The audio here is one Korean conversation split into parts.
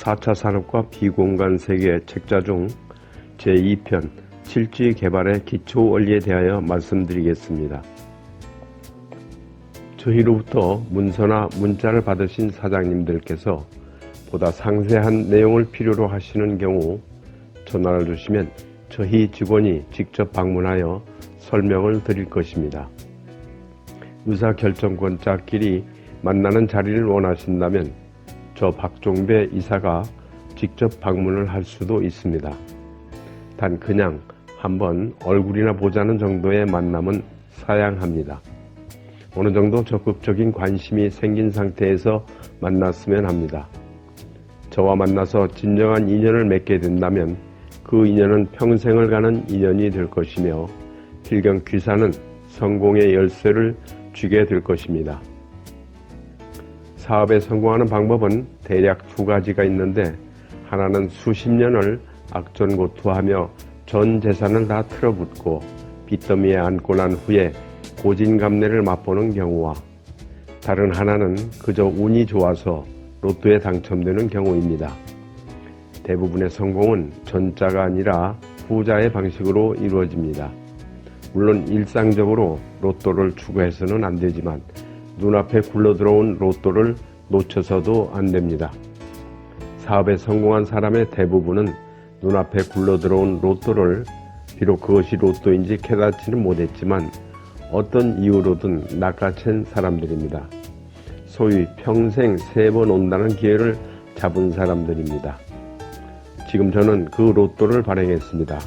오늘은 4차 산업과 비공간 세계 책자 중 제2편 실지 개발의 기초 원리에 대하여 말씀드리겠습니다. 저희로부터 문서나 문자를 받으신 사장님들께서 보다 상세한 내용을 필요로 하시는 경우 전화를 주시면 저희 직원이 직접 방문하여 설명을 드릴 것입니다. 의사결정권자끼리 만나는 자리를 원하신다면 저 박종배 이사가 직접 방문을 할 수도 있습니다. 단 그냥 한번 얼굴이나 보자는 정도의 만남은 사양합니다. 어느 정도 적극적인 관심이 생긴 상태에서 만났으면 합니다. 저와 만나서 진정한 인연을 맺게 된다면 그 인연은 평생을 가는 인연이 될 것이며 필경 귀사는 성공의 열쇠를 쥐게 될 것입니다. 사업에 성공하는 방법은 대략 두 가지가 있는데 하나는 수십 년을 악전고투하며 전 재산을 다 틀어붓고 빚더미에 앉고 난 후에 고진감래를 맛보는 경우와 다른 하나는 그저 운이 좋아서 로또에 당첨되는 경우입니다. 대부분의 성공은 전자가 아니라 후자의 방식으로 이루어집니다. 물론 일상적으로 로또를 추구해서는 안 되지만 눈앞에 굴러 들어온 로또를 놓쳐서도 안 됩니다. 사업에 성공한 사람의 대부분은 눈앞에 굴러 들어온 로또를 비록 그것이 로또인지 깨닫지는 못했지만 어떤 이유로든 낚아챈 사람들입니다. 소위 평생 세 번 온다는 기회를 잡은 사람들입니다. 지금 저는 그 로또를 발행했습니다.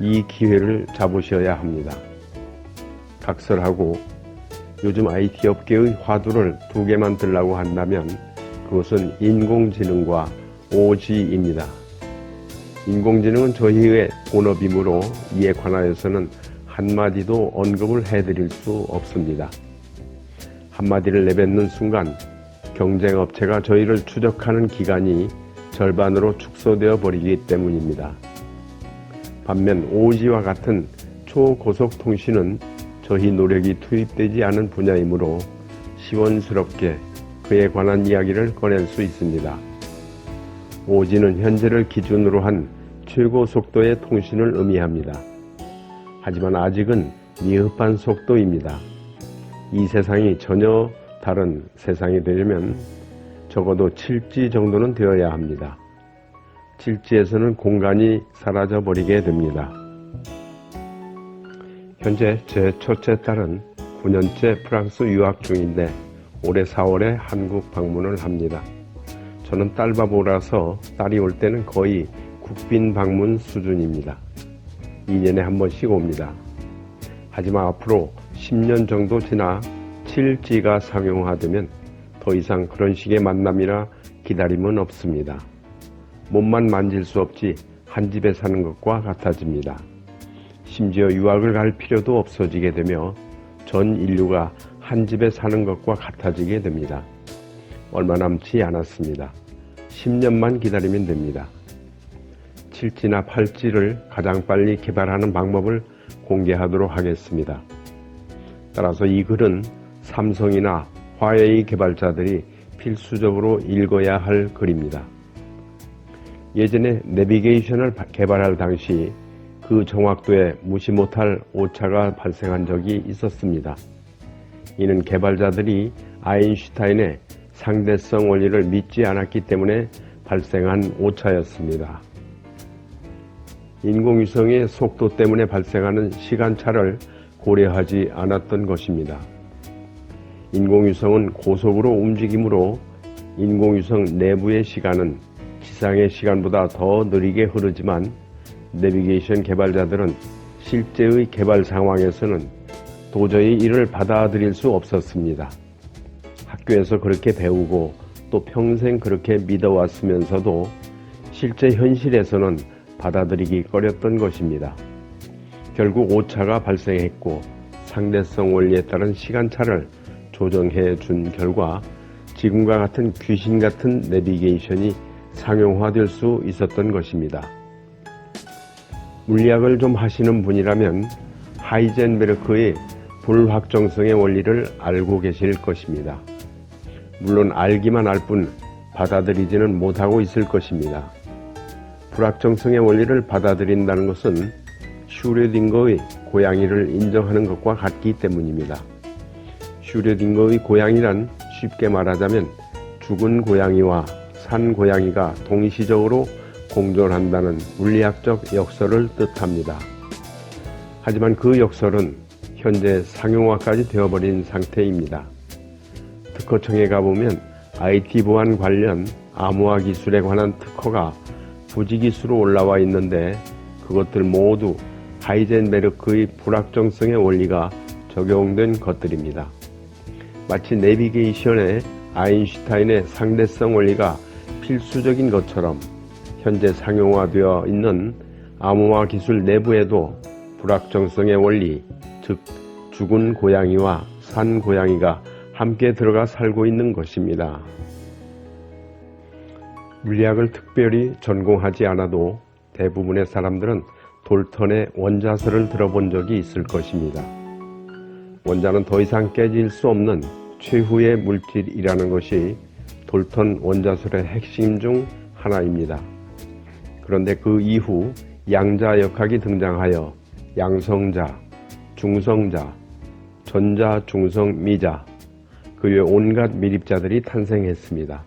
이 기회를 잡으셔야 합니다. 각설하고 요즘 IT 업계의 화두를 두 개만 들라고 한다면 그것은 인공지능과 OG입니다. 인공지능은 저희의 본업이므로 이에 관하여서는 한마디도 언급을 해드릴 수 없습니다. 한마디를 내뱉는 순간 경쟁업체가 저희를 추적하는 기간이 절반으로 축소되어 버리기 때문입니다. 반면 OG와 같은 초고속 통신은 저희 노력이 투입되지 않은 분야이므로 시원스럽게 그에 관한 이야기를 꺼낼 수 있습니다. OG는 현재를 기준으로 한 최고 속도의 통신을 의미합니다. 하지만 아직은 미흡한 속도입니다. 이 세상이 전혀 다른 세상이 되려면 적어도 7G 정도는 되어야 합니다. 7G에서는 공간이 사라져 버리게 됩니다. 현재 제 첫째 딸은 9년째 프랑스 유학 중인데 올해 4월에 한국 방문을 합니다. 저는 딸바보라서 딸이 올 때는 거의 국빈 방문 수준입니다. 2년에 한 번씩 옵니다. 하지만 앞으로 10년 정도 지나 7G가 상용화되면 더 이상 그런 식의 만남이나 기다림은 없습니다. 몸만 만질 수 없지 한 집에 사는 것과 같아집니다. 심지어 유학을 갈 필요도 없어지게 되며 전 인류가 한 집에 사는 것과 같아지게 됩니다. 얼마 남지 않았습니다. 10년만 기다리면 됩니다. 7G나 8G를 가장 빨리 개발하는 방법을 공개하도록 하겠습니다. 따라서 이 글은 삼성이나 화웨이 개발자들이 필수적으로 읽어야 할 글입니다. 예전에 내비게이션을 개발할 당시 그 정확도에 무시 못할 오차가 발생한 적이 있었습니다. 이는 개발자들이 아인슈타인의 상대성 원리를 믿지 않았기 때문에 발생한 오차였습니다. 인공위성의 속도 때문에 발생하는 시간차를 고려하지 않았던 것입니다. 인공위성은 고속으로 움직이므로 인공위성 내부의 시간은 지상의 시간보다 더 느리게 흐르지만 내비게이션 개발자들은 실제의 개발 상황에서는 도저히 이를 받아들일 수 없었습니다. 학교에서 그렇게 배우고 또 평생 그렇게 믿어왔으면서도 실제 현실에서는 받아들이기 꺼렸던 것입니다. 결국 오차가 발생했고 상대성 원리에 따른 시간차를 조정해 준 결과 지금과 같은 귀신 같은 내비게이션이 상용화될 수 있었던 것입니다. 물리학을 좀 하시는 분이라면 하이젠베르크의 불확정성의 원리를 알고 계실 것입니다. 물론 알기만 알뿐 받아들이지는 못하고 있을 것입니다. 불확정성의 원리를 받아들인다는 것은 슈레딩거의 고양이를 인정하는 것과 같기 때문입니다. 슈레딩거의 고양이란 쉽게 말하자면 죽은 고양이와 산 고양이가 동시적으로 공존한다는 물리학적 역설을 뜻합니다. 하지만 그 역설은 현재 상용화까지 되어버린 상태입니다. 특허청에 가보면 IT 보안 관련 암호화 기술에 관한 특허가 부지기수로 올라와 있는데 그것들 모두 하이젠베르크의 불확정성의 원리가 적용된 것들입니다. 마치 내비게이션에 아인슈타인의 상대성 원리가 필수적인 것처럼 현재 상용화되어 있는 암호화 기술 내부에도 불확정성의 원리, 즉 죽은 고양이와 산 고양이가 함께 들어가 살고 있는 것입니다. 물리학을 특별히 전공하지 않아도 대부분의 사람들은 돌턴의 원자설을 들어본 적이 있을 것입니다. 원자는 더 이상 깨질 수 없는 최후의 물질이라는 것이 돌턴 원자설의 핵심 중 하나입니다. 그런데 그 이후 양자 역학이 등장하여 양성자, 중성자, 전자, 중성, 미자, 그 외 온갖 미립자들이 탄생했습니다.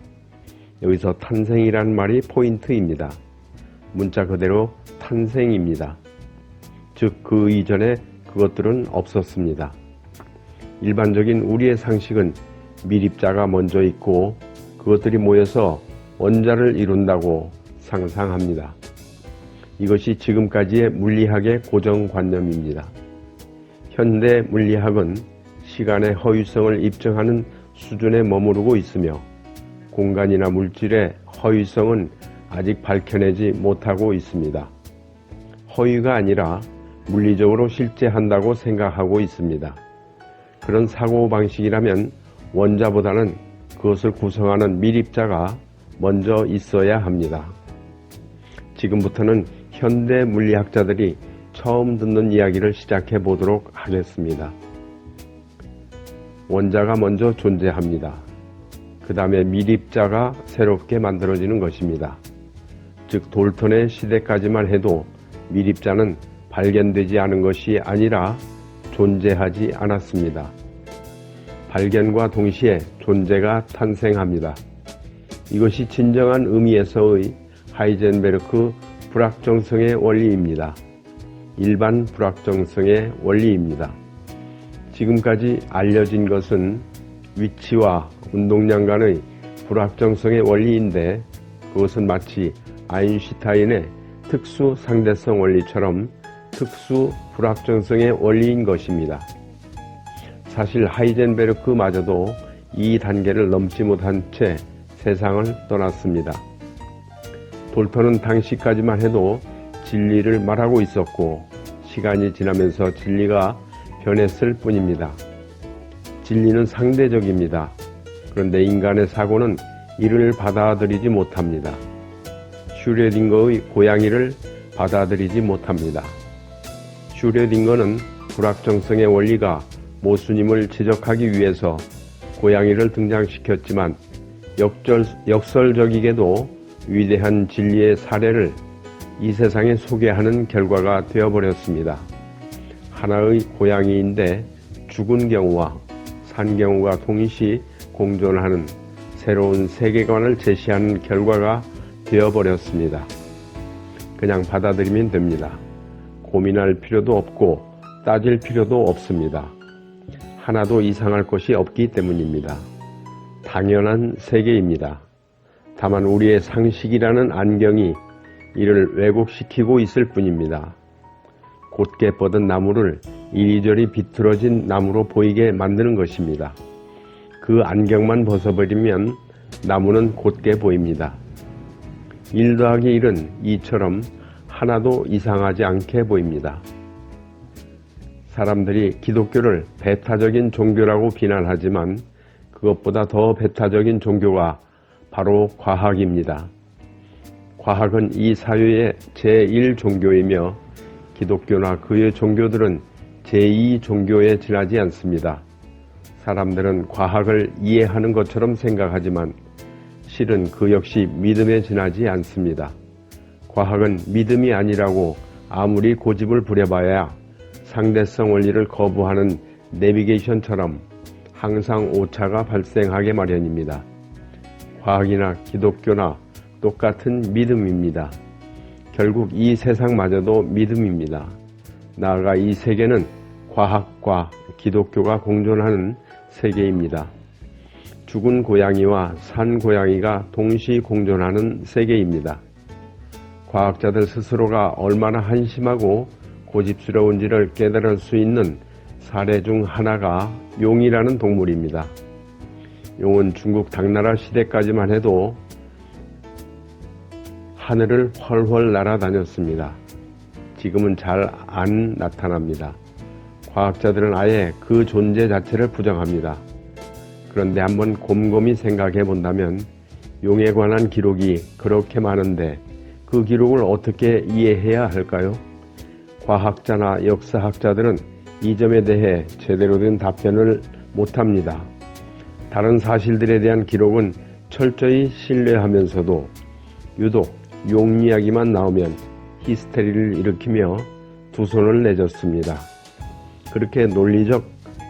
여기서 탄생이란 말이 포인트입니다. 문자 그대로 탄생입니다. 즉, 그 이전에 그것들은 없었습니다. 일반적인 우리의 상식은 미립자가 먼저 있고 그것들이 모여서 원자를 이룬다고 상상합니다. 이것이 지금까지의 물리학의 고정관념입니다. 현대 물리학은 시간의 허위성을 입증하는 수준에 머무르고 있으며 공간이나 물질의 허위성은 아직 밝혀내지 못하고 있습니다. 허위가 아니라 물리적으로 실제한다고 생각하고 있습니다. 그런 사고방식이라면 원자보다는 그것을 구성하는 미립자가 먼저 있어야 합니다. 지금부터는 현대 물리학자들이 처음 듣는 이야기를 시작해 보도록 하겠습니다. 원자가 먼저 존재합니다. 그 다음에 미립자가 새롭게 만들어지는 것입니다. 즉 돌턴의 시대까지만 해도 미립자는 발견되지 않은 것이 아니라 존재하지 않았습니다. 발견과 동시에 존재가 탄생합니다. 이것이 진정한 의미에서의 하이젠베르크 불확정성의 원리입니다. 일반 불확정성의 원리입니다. 지금까지 알려진 것은 위치와 운동량 간의 불확정성의 원리인데 그것은 마치 아인슈타인의 특수 상대성 원리처럼 특수 불확정성의 원리인 것입니다. 사실 하이젠베르크마저도 이 단계를 넘지 못한 채 세상을 떠났습니다. 돌턴은 당시까지만 해도 진리를 말하고 있었고 시간이 지나면서 진리가 변했을 뿐입니다. 진리는 상대적입니다. 그런데 인간의 사고는 이를 받아들이지 못합니다. 슈레딩거의 고양이를 받아들이지 못합니다. 슈레딩거는 불확정성의 원리가 모수님을 지적하기 위해서 고양이를 등장시켰지만 역절, 역설적이게도 위대한 진리의 사례를 이 세상에 소개하는 결과가 되어버렸습니다. 하나의 고양이인데 죽은 경우와 산 경우가 동시 공존하는 새로운 세계관을 제시하는 결과가 되어버렸습니다. 그냥 받아들이면 됩니다. 고민할 필요도 없고 따질 필요도 없습니다. 하나도 이상할 것이 없기 때문입니다. 당연한 세계입니다. 다만 우리의 상식이라는 안경이 이를 왜곡시키고 있을 뿐입니다. 곧게 뻗은 나무를 이리저리 비틀어진 나무로 보이게 만드는 것입니다. 그 안경만 벗어버리면 나무는 곧게 보입니다. 1 더하기 1은 2처럼 하나도 이상하지 않게 보입니다. 사람들이 기독교를 배타적인 종교라고 비난하지만 그것보다 더 배타적인 종교가 바로 과학입니다. 과학은 이 사회의 제1종교이며 기독교나 그의 종교들은 제2 종교에 지나지 않습니다. 사람들은 과학을 이해하는 것처럼 생각하지만 실은 그 역시 믿음에 지나지 않습니다. 과학은 믿음이 아니라고 아무리 고집을 부려봐야 상대성 원리를 거부하는 내비게이션처럼 항상 오차가 발생하게 마련입니다. 과학이나 기독교나 똑같은 믿음입니다. 결국 이 세상마저도 믿음입니다. 나아가 이 세계는 과학과 기독교가 공존하는 세계입니다. 죽은 고양이와 산 고양이가 동시 공존하는 세계입니다. 과학자들 스스로가 얼마나 한심하고 고집스러운지를 깨달을 수 있는 사례 중 하나가 용이라는 동물입니다. 용은 중국 당나라 시대까지만 해도 하늘을 훨훨 날아다녔습니다. 지금은 잘 안 나타납니다. 과학자들은 아예 그 존재 자체를 부정합니다. 그런데 한번 곰곰이 생각해 본다면 용에 관한 기록이 그렇게 많은데 그 기록을 어떻게 이해해야 할까요? 과학자나 역사학자들은 이 점에 대해 제대로 된 답변을 못합니다. 다른 사실들에 대한 기록은 철저히 신뢰하면서도 유독 용 이야기만 나오면 히스테리를 일으키며 두 손을 내줬습니다. 그렇게 논리적,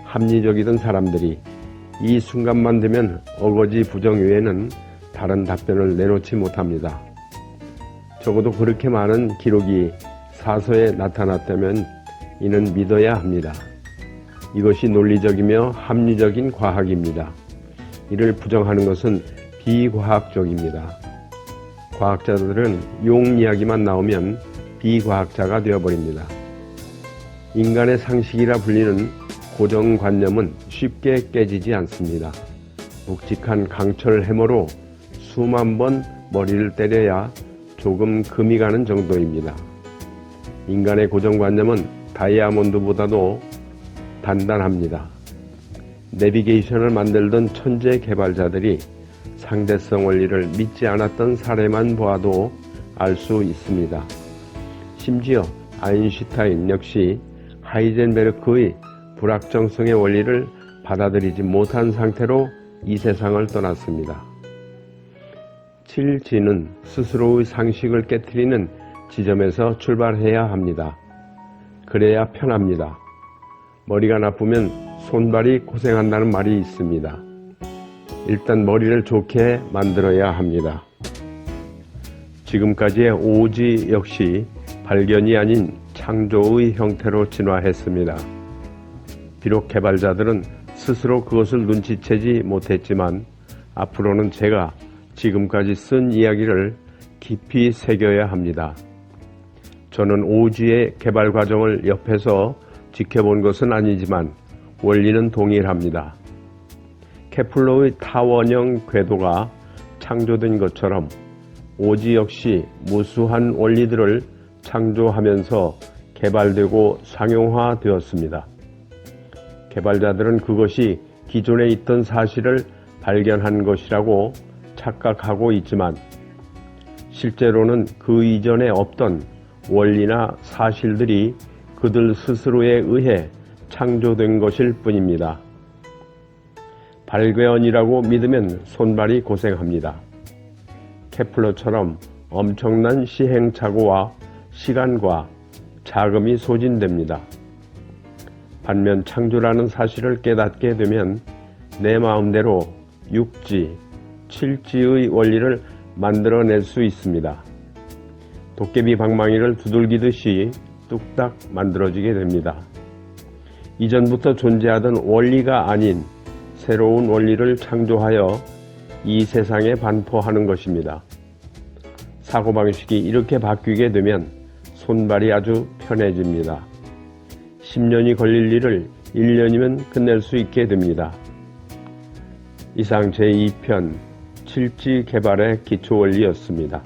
합리적이던 사람들이 이 순간만 되면 어거지 부정 외에는 다른 답변을 내놓지 못합니다. 적어도 그렇게 많은 기록이 사서에 나타났다면 이는 믿어야 합니다. 이것이 논리적이며 합리적인 과학입니다. 이를 부정하는 것은 비과학적입니다. 과학자들은 용 이야기만 나오면 비과학자가 되어버립니다. 인간의 상식이라 불리는 고정관념은 쉽게 깨지지 않습니다. 묵직한 강철 해머로 수만 번 머리를 때려야 조금 금이 가는 정도입니다. 인간의 고정관념은 다이아몬드보다도 단단합니다. 내비게이션을 만들던 천재 개발자들이 상대성 원리를 믿지 않았던 사례만 보아도 알 수 있습니다. 심지어 아인슈타인 역시 하이젠베르크의 불확정성의 원리를 받아들이지 못한 상태로 이 세상을 떠났습니다. 7지는 스스로의 상식을 깨뜨리는 지점에서 출발해야 합니다. 그래야 편합니다. 머리가 나쁘면 손발이 고생한다는 말이 있습니다. 일단 머리를 좋게 만들어야 합니다. 지금까지의 오지 역시 발견이 아닌 창조의 형태로 진화했습니다. 비록 개발자들은 스스로 그것을 눈치채지 못했지만 앞으로는 제가 지금까지 쓴 이야기를 깊이 새겨야 합니다. 저는 오지의 개발 과정을 옆에서 지켜본 것은 아니지만 원리는 동일합니다. 케플러의 타원형 궤도가 창조된 것처럼 오지 역시 무수한 원리들을 창조하면서 개발되고 상용화되었습니다. 개발자들은 그것이 기존에 있던 사실을 발견한 것이라고 착각하고 있지만 실제로는 그 이전에 없던 원리나 사실들이 그들 스스로에 의해 창조된 것일 뿐입니다. 발견이라고 믿으면 손발이 고생합니다. 케플러처럼 엄청난 시행착오와 시간과 자금이 소진됩니다. 반면 창조라는 사실을 깨닫게 되면 내 마음대로 6지, 7지의 원리를 만들어낼 수 있습니다. 도깨비 방망이를 두들기듯이 뚝딱 만들어지게 됩니다. 이전부터 존재하던 원리가 아닌 새로운 원리를 창조하여 이 세상에 반포하는 것입니다. 사고방식이 이렇게 바뀌게 되면 손발이 아주 편해집니다. 10년이 걸릴 일을 1년이면 끝낼 수 있게 됩니다. 이상 제2편 7지 개발의 기초 원리였습니다.